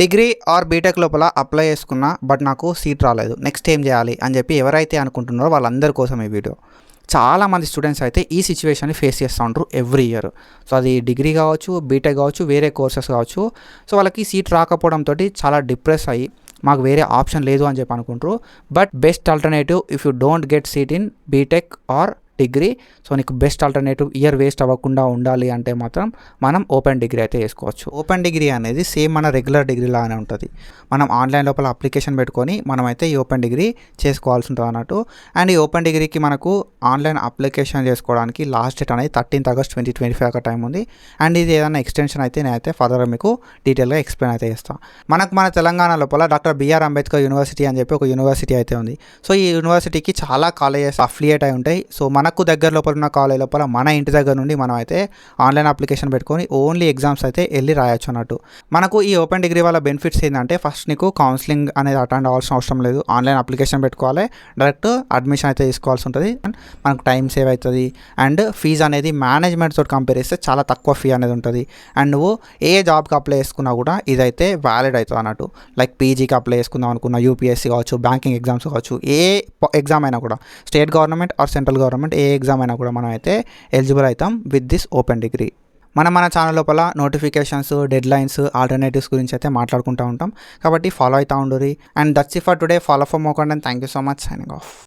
Degree or BTech లోపల apply చేసుకున్నా but నాకు సీట్ రాలేదు. నెక్స్ట్ ఏం చేయాలి అని చెప్పి ఎవరైతే అనుకుంటున్నారో వాళ్ళందరి కోసం ఈ వీడియో. చాలా మంది స్టూడెంట్స్ అయితే ఈ సిచ్యువేషన్ని ఫేస్ చేస్తూ ఉంటారు ఎవ్రీ ఇయర్. సో అది డిగ్రీ కావచ్చు బీటెక్ కావచ్చు వేరే కోర్సెస్ కావచ్చు. సో వాళ్ళకి సీట్ రాకపోవడంతో చాలా డిప్రెస్ అయ్యి మాకు వేరే ఆప్షన్ లేదు అని చెప్పి అనుకుంటారు but best alternative if you don't get seat in BTech or degree. So నీకు బెస్ట్ ఆల్టర్నేటివ్ ఇయర్ వేస్ట్ అవ్వకుండా ఉండాలి అంటే మాత్రం మనం ఓపెన్ డిగ్రీ అయితే వేసుకోవచ్చు. ఓపెన్ డిగ్రీ అనేది సేమ్ మన రెగ్యులర్ డిగ్రీ లాగానే ఉంటుంది. మనం ఆన్లైన్ లోపల అప్లికేషన్ పెట్టుకొని మనమైతే ఈ ఓపెన్ డిగ్రీ చేసుకోవాల్సి ఉంటుంది అన్నట్టు. అండ్ ఈ ఓపెన్ డిగ్రీకి మనకు ఆన్లైన్ అప్లికేషన్ చేసుకోవడానికి లాస్ట్ డేట్ అనేది thirteenth August twenty twenty five ఒక టైం ఉంది. అండ్ ఇది ఏదైనా ఎక్స్టెన్షన్ అయితే నేనైతే ఫర్దర్ మీకు డీటెయిల్గా ఎక్స్ప్లెయిన్ అయితే చేస్తాను మనకు మన తెలంగాణ లోపల డాక్టర్ బిఆర్ అంబేద్కర్ యూనివర్సిటీ అని చెప్పి ఒక యూనివర్సిటీ అయితే ఉంది. సో ఈ యూనివర్సిటీకి చాలా కాలేజెస్ అఫిలియేట్ అయి ఉంటాయి. సో మన మనకు దగ్గర లోపల ఉన్న కాలేజ్ లోపల మన ఇంటి దగ్గర నుండి మనం అయితే ఆన్లైన్ అప్లికేషన్ పెట్టుకొని ఓన్లీ ఎగ్జామ్స్ అయితే వెళ్ళి రాయొచ్చు అన్నట్టు. మనకు ఈ ఓపెన్ డిగ్రీ వల్ల బెనిఫిట్స్ ఏంటంటే ఫస్ట్ నీకు కౌన్సిలింగ్ అనేది అటెండ్ అవ్వాల్సిన అవసరం లేదు. ఆన్లైన్ అప్లికేషన్ పెట్టుకోవాలి. డైరెక్ట్ అడ్మిషన్ అయితే తీసుకోవాల్సి ఉంటుంది. అండ్ మనకు టైం సేవ్ అవుతుంది. అండ్ ఫీజు అనేది మేనేజ్మెంట్ తోటి కంపేర్ చేస్తే చాలా తక్కువ ఫీ అనేది ఉంటుంది. అండ్ నువ్వు ఏ జాబ్కి అప్లై చేసుకున్నా కూడా ఇదైతే వ్యాలిడ్ అవుతుంది అన్నట్టు. లైక్ పీజీకి అప్లై చేసుకుందాం అనుకున్న యూపీఎస్సీ కావచ్చు బ్యాంకింగ్ ఎగ్జామ్స్ కావచ్చు ఏ ఎగ్జామ్ అయినా కూడా. State government or central government A exam అయినా కూడా మనం అయితే ఎలిజిబుల్ అవుతాం విత్ దిస్ ఓపెన్ డిగ్రీ మనం మన ఛానల్ లోపల నోటిఫికేషన్స్ డెడ్ లైన్స్ ఆల్టర్నేటివ్స్ గురించి అయితే మాట్లాడుకుంటూ ఉంటాం. కాబట్టి ఫాలో అవుతూ ఉండరు and that's for today follow for మోకండి and thank you so much signing off